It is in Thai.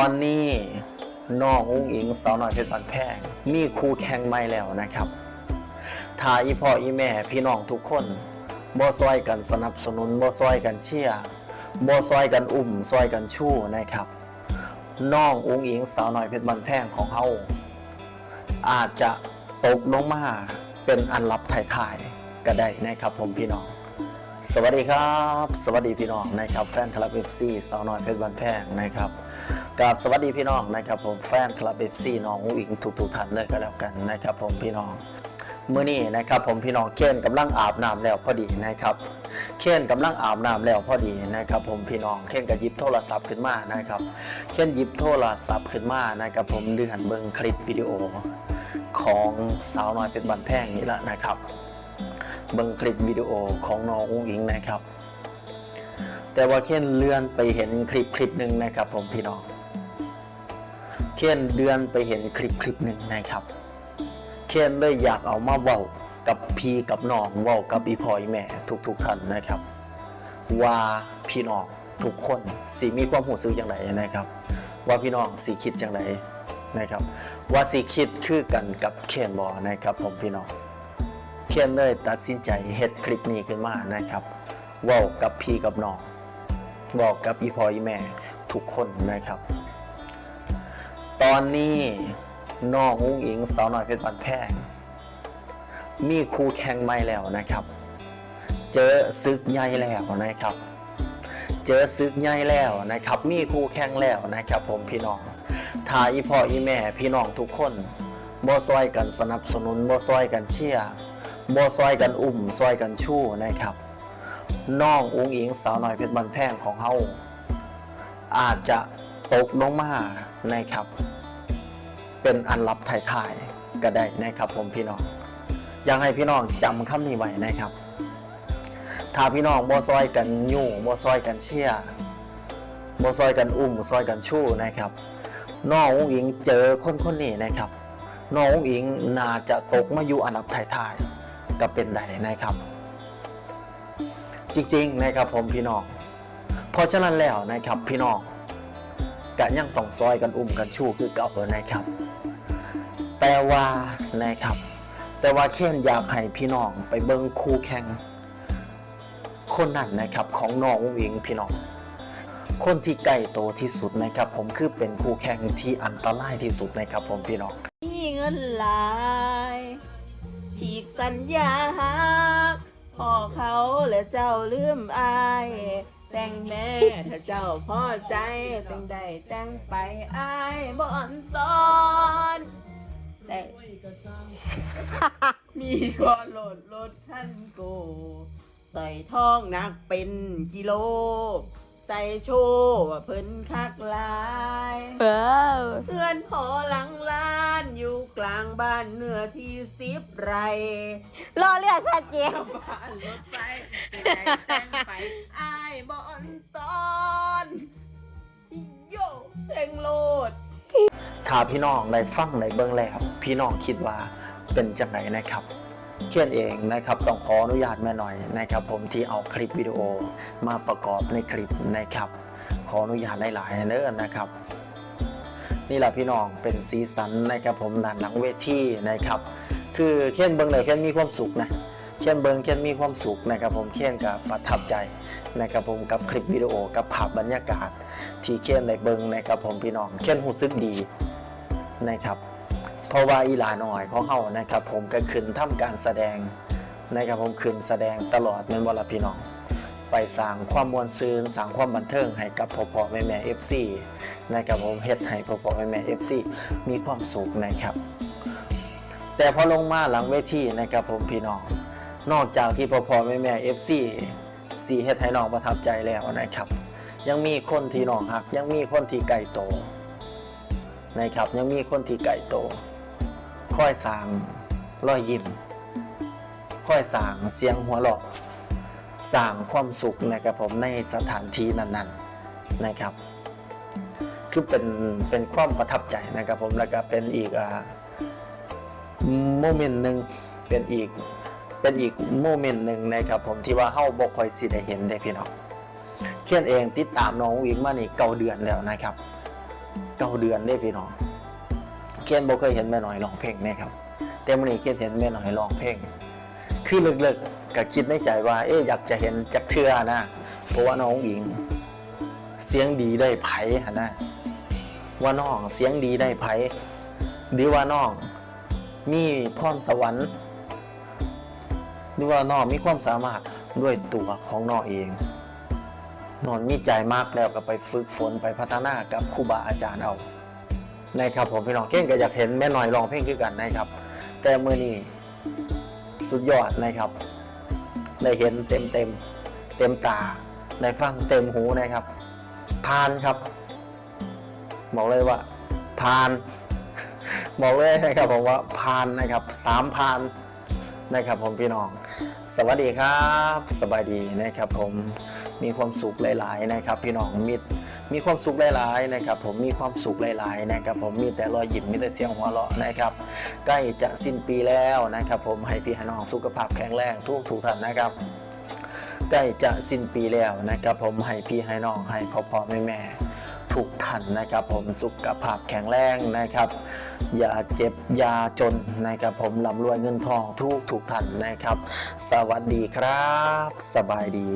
อนนี้น้องอุ้งอิงสาวน้อยเพชรบันแพงมีครูแข่งใหม่แล้วนะครับถ้าอีพ่ออีแม่พี่น้องทุกคนบ่ซอยกันสนับสนุนบ่ซอยกันเชียร์บ่ซอยกันอุ่มซอยกันชู้นะครับน้องอุ้งอิงสาวน้อยเพชรบันแพงของเฮาอาจจะตกลงมาเป็นอันลับถ่ายๆก็ได้นะครับผมพี่น้อง สวัสดีครับ สวัสดีพี่น้องนะครับแฟนคลับเอฟซีสาวน้อยเพชรบันแพงนะครับ กับสวัสดีพี่น้องนะครับผมแฟนคลับเอฟซีน้องอุ้งอิงทุกทุกท่านเลยก็แล้วกันนะครับผมพี่น้องเมื่อนี้นะครับผมพี่น้องเคนกำลังอาบน้ำแล้วพอดีนะครับเคนกำลังอาบน้ำแล้วพอดีนะครับผมพี่น้องเคนก็หยิบโทรศัพท์ขึ้นมานะครับเคนหยิบโทรศัพท์ขึ้นมานะครับผมเดือนเบิ่งคลิปวิดีโอของสาวน้อยเพชรบันแพงนี่แหละนะครับเบิ่งคลิปวิดีโอของน้องอุ้งอิงนะครับ แต่ว่าเคนเลื่อนไปเห็นคลิปคลิปหนึ่งนะครับผมพี่น้อง เคนเลื่อนไปเห็นคลิปคลิปหนึ่งนะครับเคนเลยอยากเอามาเว้ากับพี่กับน้องเว้ากับอีพอยแม่ทุกๆท่านนะครับ ว่าพี่น้องทุกคนสิมีความหูซื้ออย่างไรนะครับ ว่าพี่น้องสิคิดอย่างไรนะครับ ว่าสิคิดคือกันกับเคนบอนะครับ ผมพี่น้องเคนเลยตัดสินใจเฮ็ดคลิปนี้ขึ้นมานะครับว้ากับพี่กับน้องเว้ากับอีพออีแม่ทุกคนนะครับ อนนี้น้องอุ้งอิงสาวน้อยเพชรบันแพงมีครูแข่งใหม่แล้วนะครับ เจอซึกใหญ่แล้วนะครับ เจอซึกใหญ่แล้วนะครับ มีครูแข่งแล้วนะครับ ผมพี่น้องถ้าอีพ่ออีแม่พี่น้องทุกคนบ่ซอยกันสนับสนุนบ่ซอยกันเชียร์บ่ซอยกันอุ่มซอยกันชู้นะครับน้องอุ้งอิงสาวน้อยเพชรบันแพงของเฮาอาจจะ ตกลงมานะครับ เป็นอันลับถ่ายๆก็ได้นะครับ ผมพี่น้องอยากให้พี่น้องจำคำนี้ไว้นะครับ ถ้าพี่น้องบ่ซอยกันยู่บ่ซอยกันเชียบ่ซอยกันอุ้มซอยกันชู้นะครับน้องอุ้งอิงเจอคนคนนี้นะครับ น้องอุ้งอิงน่าจะตกมาอยู่อันดับท้ายๆก็เป็นได้นะครับ จริงๆนะครับผมพี่น้องเพราะฉะนั้นแล้วนะครับพี่น้อง กะยังต้องซอยกันอุ้มกันชู้คือเก่านะครับ แต่ว่านะครับ แต่ว่าเคนอยากให้พี่น้องไปเบิ่งคู่แข่งคนนั้นนะครับของน้องอุ้งอิงพี่น้อง คนที่ใกล้โตที่สุดนะครับ ผมคือเป็นคู่แข่งที่อันตรายที่สุดนะครับ ผมพี่น้องมีเงินหลาย ฉีกสัญญาหักพ่อเขาและเจ้าลืมอาย แต่งแม่ถ้าเจ้าพอใจแต่งได้แต่งไปอายบ่อ่อนซ้อนแต่มีก็โหลดรถท่านโก ใส่ทองหนักเป็นกิโล ใส่โชว์ว่าเพิ่นคักหลาย เออเพื่อนพอหลังล้านอยู่กลางบ้านเนื้อที่สิบไร่รอเรือสัจเจนบ้านรถไฟไปไหนแต่งไป เพลงโลด ถ้าพี่น้องได้ฟังในเบื้องแล้ว พี่น้องคิดว่าเป็นจังไรนะครับเขียนเองนะครับต้องขออนุญาตแม่หน่อยนะครับ ผมที่เอาคลิปวิดีโอมาประกอบในคลิปนะครับ ขออนุญาตหลายๆเด้อนะครับนี่แหละพี่น้องเป็นสีสันนะครับผมด้านหลังเวทีนะครับ คือเขียนเบิ้งเลยเขียนมีความสุขนะเขียนเบิ้งเขียนมีความสุขนะครับ ผมเขียนกับประทับใจ นะครับผมกับคลิปวิดีโอกับภาพบรรยากาศ ที่เขียนในเบิงนะครับผมพี่น้องเขียนหูซึกดีนะครับเพราะว่าอีหลาหน่อยเของเฮานะครับ ผมก็ขึ้นทำการแสดงนะครับผมขึ้นแสดงตลอดแม่นบ่ล่ะพี่น้อง ไปสร้างความมวลซืนสร้างความบันเทิงให้กับพ่อพ่อแม่แม่เอฟซีนะครับผมเฮ็ดให้พ่อพ่อแม่แม่เอฟซีมีความสุขนะครับ แต่พอลงมาหลังเวทีนะครับผมพี่น้องนอกจากที่พ่อพ่อแม่แม่เอฟซี สีเฮ็ดให้น้องประทับใจแล้วนะครับ ยังมีคนที่น้องฮัก ยังมีคนที่ไกลโตนะครับ ยังมีคนที่ไก่โตค่อยสางรอยยิ้มค่อยสางเสียงหัวเราะสร้างความสุขนะครับผมในสถานที่นั้นๆนะครับ คือเป็นเป็นความประทับใจนะครับผมแล้วก็เป็นอีกอ่าโมเมนต์หนึ่งเป็นอีก เป็นอีกโมเมนต์หนึ่งนะครับผมที่ว่าเฮาบ่ค่อยสิได้เห็นได้พี่น้องเช่นเองติดตามน้องอิงมานี่เก้าเดือนแล้วนะครับเก้าเดือนได้พี่น้องเคนบ่เคยเห็นแม่น้อยร้องเพลงนะครับ แต่มื้อนี้เคนเห็นแม่น้อยร้องเพลง คือลึกๆก็คิดในใจว่า เอ๊ะอยากจะเห็นจักเทื่อนะเพราะว่าน้องหญิง เสียงดีได้ไผหั่นนะว่าน้องเสียงดีได้ไผหรือว่าน้องมีพรสวรรค์ หรือว่าน้องมีความสามารถด้วยตัวของน้องเองนอนมีใจมากแล้วก็ไปฝึกฝนไปพัฒนากับครูบาอาจารย์เอานะครับผมพี่น้องเก่งก็อยากเห็นแม่หน้อยร้องเพลงคือกันนะครับ แต่มือนี้สุดยอดนะครับ ได้เห็นเต็มเต็มเต็มตาได้ฟังเต็มหูนะครับพานครับบอกเลยว่าพาน บอกเลยนะครับผมว่าพานนะครับสามพาน นะครับผมพี่น้อง สวัสดีครับสบายดีนะครับผมมีความสุขหลาย ๆ นะครับ พี่น้องมีมีความสุขหลาย ๆ นะครับ ผมมีความสุขหลาย ๆ นะครับ ผมมีแต่รอยยิ้มมีแต่เสียงหัวเราะนะครับ ใกล้จะสิ้นปีแล้วนะครับ ผมให้พี่ให้น้องสุขภาพแข็งแรงทุกทุกท่านนะครับใกล้จะสิ้นปีแล้วนะครับ ผมให้พี่ให้น้องให้พ่อพ่อแม่แม่ ทุกท่านนะครับ ผมสุขภาพแข็งแรงนะครับ อย่าเจ็บอย่าจนนะครับ ผมร่ำรวยเงินทองทุกทุกท่านนะครับ สวัสดีครับ สบายดี